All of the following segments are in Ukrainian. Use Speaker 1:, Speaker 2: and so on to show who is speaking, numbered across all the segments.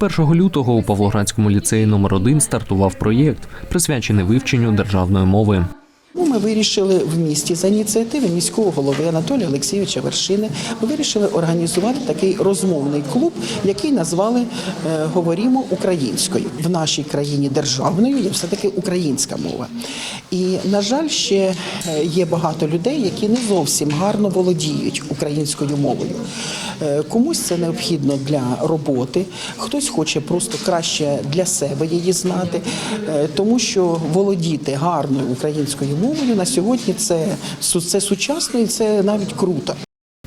Speaker 1: 1 лютого у Павлоградському ліцеї номер 1 стартував проєкт, присвячений вивченню державної мови.
Speaker 2: Ну, Ми вирішили в місті за ініціативи міського голови Анатолія Олексійовича Вершини. Ми вирішили організувати такий розмовний клуб, який назвали е, Говорімо українською. В нашій країні державною є все таки українська мова. І на жаль, ще е, є багато людей, які не зовсім гарно володіють українською мовою. Е, Комусь це необхідно для роботи, хтось хоче просто краще для себе її знати, тому що володіти гарною українською мовою на сьогодні це, це сучасно і це навіть круто.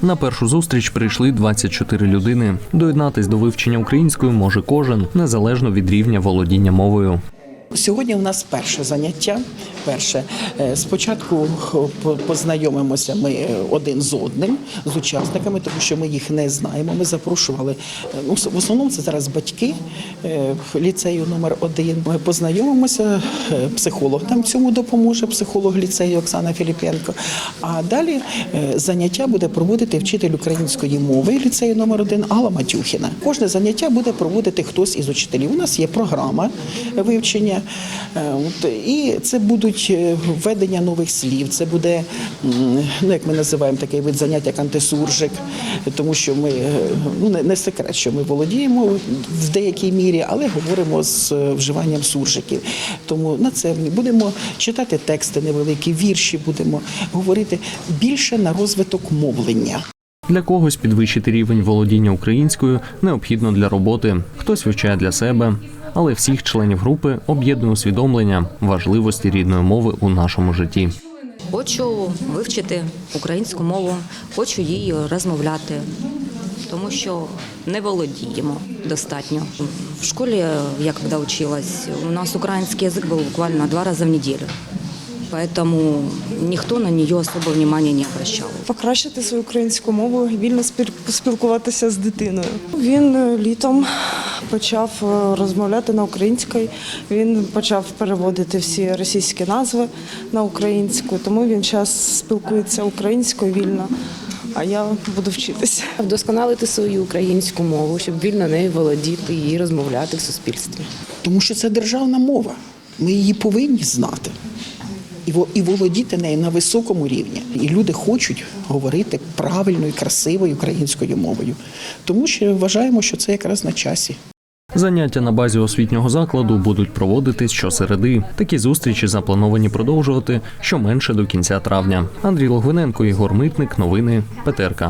Speaker 1: На першу зустріч прийшли 24 людини. Доєднатись до вивчення української може кожен, незалежно від рівня володіння мовою.
Speaker 2: Сьогодні у нас перше заняття. Перше Е, спочатку познайомимося ми е, один з одним з учасниками, тому що ми їх не знаємо. Ми запрошували е, ну, в основному це зараз батьки ліцею номер один. Ми познайомимося. Психолог нам цьому допоможе. Психолог ліцею Оксана Філіпенко. А далі заняття буде проводити вчитель української мови ліцею номер один Алла Матюхіна. Кожне заняття буде проводити хтось із учителів. У нас є програма вивчення, і це будуть е, введення нових слів. Це буде ну як ми називаємо такий вид заняття антисуржик, тому що ми е, ну не, секрет, що ми володіємо в деякій мірі, але говоримо з е, вживанням суржиків. Тому на це будемо читати тексти невеликі, вірші будемо говорити більше на розвиток мовлення.
Speaker 1: Для когось підвищити рівень володіння українською необхідно для роботи, хтось вивчає для себе. Але всіх членів групи об'єднує усвідомлення важливості рідної мови у нашому житті.
Speaker 3: Хочу вивчити українську мову, хочу її розмовляти, тому що не володіємо достатньо. В школі, я коли училась, у нас український язик був буквально два рази в неділю. Поэтому ніхто на нее особо внимания не обращав.
Speaker 4: покращити свою українську мову, вільно спілкуватися з дитиною. Він е, літом почав е, розмовляти на українській. Він почав переводити всі російські назви на українську, тому він зараз спілкується українською вільно. А я буду вчитися.
Speaker 5: Вдосконалити свою українську мову, щоб вільно нею володіти і розмовляти в суспільстві.
Speaker 2: Тому що це державна мова. Ми її повинні знати. І во- І володіти нею на високому рівні. І люди хочуть говорити правильною, красивою українською мовою. Тому що вважаємо, що це якраз на часі.
Speaker 1: Заняття на базі освітнього закладу будуть проводитись щосереди. Такі зустрічі заплановані продовжувати щоменше до кінця травня. Андрій Логвиненко, Ігор Митник, новини ПТРК.